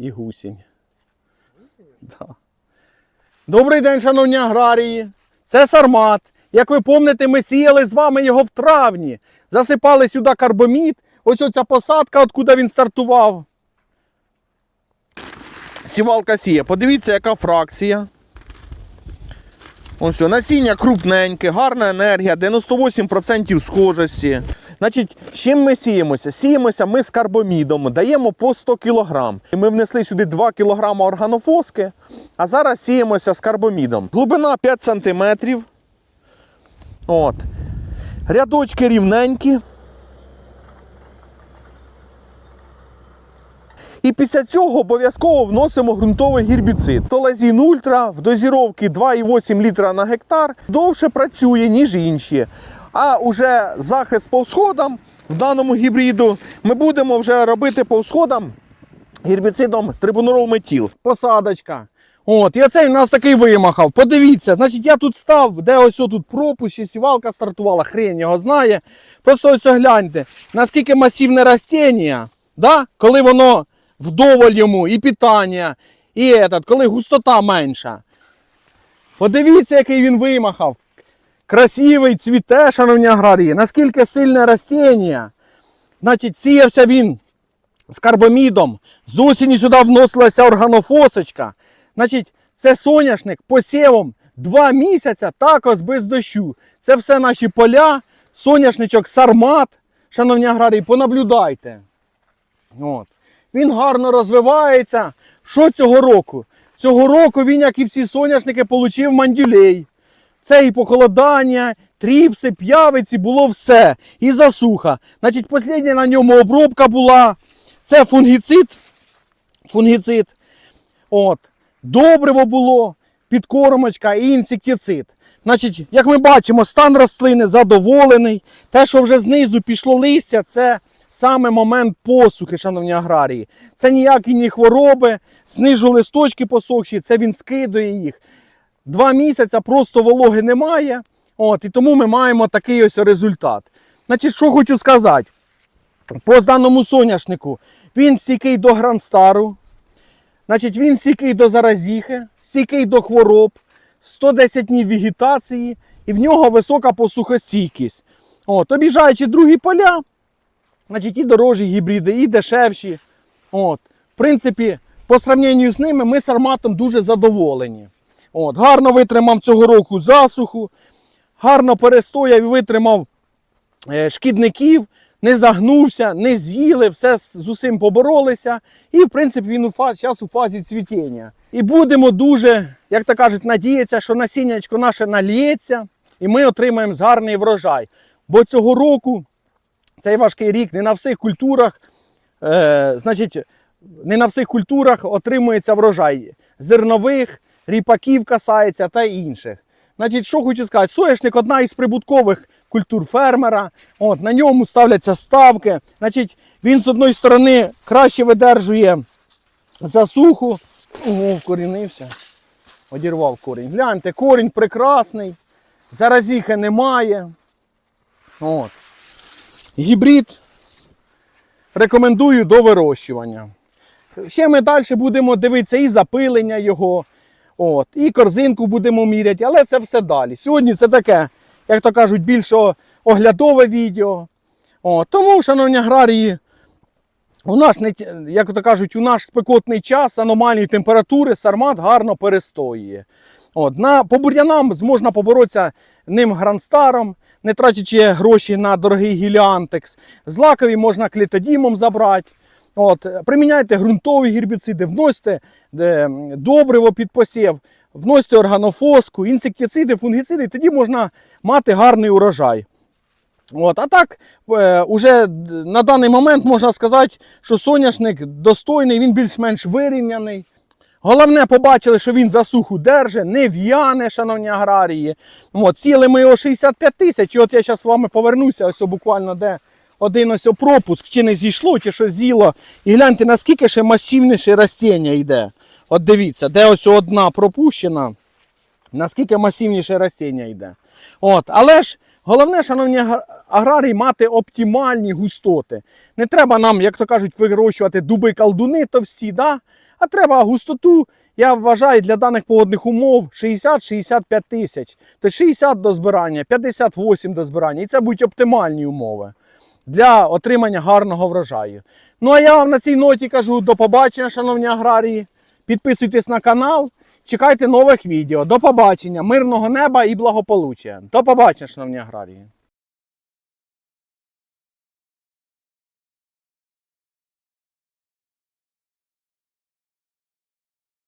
і гусінь. Да. Добрий день, шановні аграрії. Це Сармат. Як ви пам'ятаєте, ми сіяли з вами його в травні. Засипали сюди карбомід. Ось оця посадка, откуда він стартував. Сівалка сіє. Подивіться, яка фракція. Ось, о, насіння крупненьке, гарна енергія, 98% схожості. Значить, з чим ми сіємося? Сіємося ми з карбомідом, даємо по 100 кг. Ми внесли сюди 2 кг органофоски, а зараз сіємося з карбомідом. Глибина 5 см. От. Рядочки рівненькі. І після цього обов'язково вносимо ґрунтовий гербіцид. Толазін Ультра в дозіровці 2,8 літра на гектар довше працює, ніж інші. А уже захист по всходам в даному гібриду ми будемо вже робити по всходам гербіцидом трибунорол метіл. Посадочка. От, і оцей у нас такий вимахав. Подивіться, значить, я тут став, де ось тут пропуск, і сівалка стартувала, хрень його знає. Просто ось гляньте, наскільки масивне растіння, да? коли воно вдоволь йому і питання, і этот, коли густота менша. Подивіться, який він вимахав. Красивий цвіте, шановні аграрії, наскільки сильне растіння. Значить, сіявся він з карбомідом. З осені сюди вносилася органофосочка. Значить, це соняшник посівом 2 місяця також без дощу. Це все наші поля, соняшничок сармат. Шановні аграрії, понаблюдайте. От. Він гарно розвивається. Що цього року? Цього року він, як і всі соняшники, отримав мандюлей. Це і похолодання, тріпси, п'явиці, було все. І засуха. Значить, остання на ньому обробка була. Це фунгіцид. Фунгіцид. От. Добриво було, підкормочка і інсектицид. Значить, як ми бачимо, стан рослини задоволений. Те, що вже знизу пішло листя, це саме момент посухи, шановні аграрії. Це ніякі не хвороби, знижу листочки посохші, це він скидує їх. Два місяці просто вологи немає. От, і тому ми маємо такий ось результат. Значить, що хочу сказати. По даному соняшнику він стійкий до гранстару, значить, він стійкий до заразіхи, стійкий до хвороб, 110 днів вегетації, і в нього висока посухостійкість. От, обіжаючи другі поля, значить, і дорожчі гібриди, і дешевші. От, в принципі, по сравненню з ними ми з арматом дуже задоволені. От, гарно витримав цього року засуху, гарно перестояв і витримав е, шкідників, не загнувся, не з'їли, все з усім поборолися. І, в принципі, він у фазі, зараз у фазі цвітіння. І будемо дуже, як то кажуть, надіятися, що насіннячко наше наліється, і ми отримаємо гарний врожай. Бо цього року цей важкий рік не на всіх культурах, е, значить, не на всіх культурах отримується врожай зернових, ріпаків касається та інших. Значить, що хочу сказати, соняшник одна із прибуткових культур фермера. От, на ньому ставляться ставки. Значить, він з одної сторони краще видержує засуху. Ого, вкорінився. Одірвав корінь. Гляньте, корінь прекрасний, заразіхи немає. От. Гібрид рекомендую до вирощування. Ще ми далі будемо дивитися і запилення його, от, і корзинку будемо міряти, але це все далі. Сьогодні це таке, як то кажуть, більш оглядове відео. От, тому, шановні аграрії, у нас, як то кажуть, у наш спекотний час аномальні температури сармат гарно перестоює. От, на, по бур'янам можна поборотися ним гранстаром, не тратячи гроші на дорогий гіліантекс. Злакові можна клітодімом забрати. От, приміняйте ґрунтові гербіциди, вносьте добриво під посів, вносьте органофоску, інсектициди, фунгіциди, тоді можна мати гарний урожай. От, а так, е, уже на даний момент можна сказати, що соняшник достойний, він більш-менш вирівняний. Головне, побачили, що він засуху держить, не в'яне, шановні аграрії. От, сіли ми його 65 тисяч, і от я зараз з вами повернуся, ось буквально де один ось пропуск, чи не зійшло, чи що з'їло. І гляньте, наскільки ще масивніше растіння йде. От дивіться, де ось одна пропущена, наскільки масивніше растіння йде. От, але ж головне, шановні аграрії, мати оптимальні густоти. Не треба нам, як то кажуть, вирощувати дуби колдуни товсті, да? А треба густоту, я вважаю, для даних погодних умов 60-65 тисяч. То 60 до збирання, 58 до збирання. І це будуть оптимальні умови для отримання гарного врожаю. Ну а я вам на цій ноті кажу до побачення, шановні аграрії. Підписуйтесь на канал, чекайте нових відео. До побачення, мирного неба і благополуччя. До побачення, шановні аграрії.